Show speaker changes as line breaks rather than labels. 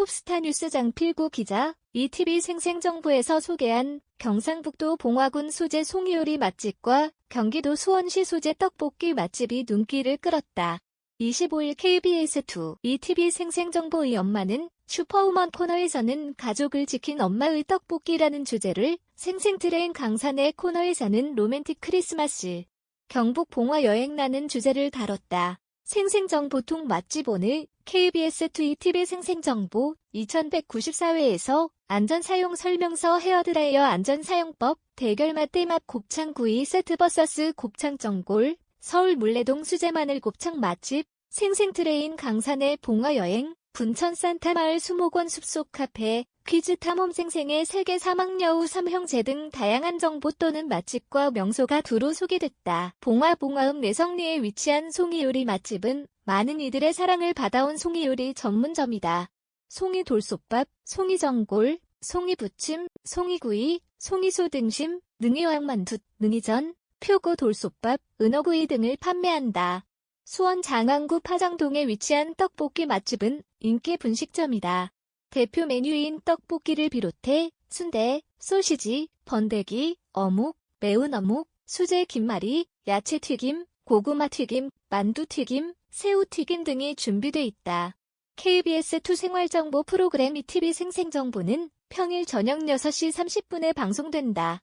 톱스타 뉴스 장필구 기자, ETV 생생정보에서 소개한 경상북도 봉화군 소재 송이요리 맛집과 경기도 수원시 소재 떡볶이 맛집이 눈길을 끌었다. 25일 KBS2 ETV 생생정보의 엄마는 슈퍼우먼 코너에서는 가족을 지킨 엄마의 떡볶이라는 주제를 생생트레인 강산의 코너에서는 로맨틱 크리스마스 경북 봉화 여행라는 주제를 다뤘다. 생생정보통 맛집 오늘 KBS2 ETV 생생정보 2194회에서 안전사용 설명서 헤어드라이어 안전사용법 대결 맛 대맛 곱창구이 세트 버서스 곱창전골 서울 물레동 수제마늘 곱창 맛집 생생트레인 강산의 봉화여행 분천 산타마을 수목원 숲속 카페 퀴즈 탐험 생생의 세계 사막여우 삼형제 등 다양한 정보 또는 맛집과 명소가 두루 소개됐다. 봉화 봉화읍 내성리에 위치한 송이요리 맛집은 많은 이들의 사랑을 받아온 송이요리 전문점이다. 송이 돌솥밥, 송이 전골, 송이 부침, 송이구이, 송이소 등심, 능이왕만두, 능이전, 표고 돌솥밥, 은어구이 등을 판매한다. 수원 장안구 파장동에 위치한 떡볶이 맛집은 인기 분식점이다. 대표 메뉴인 떡볶이를 비롯해 순대, 소시지, 번데기, 어묵, 매운 어묵, 수제 김말이, 야채 튀김, 고구마 튀김, 만두 튀김, 새우 튀김 등이 준비돼 있다. KBS2 생활정보 프로그램 ETV 생생정보는 평일 저녁 6시 30분에 방송된다.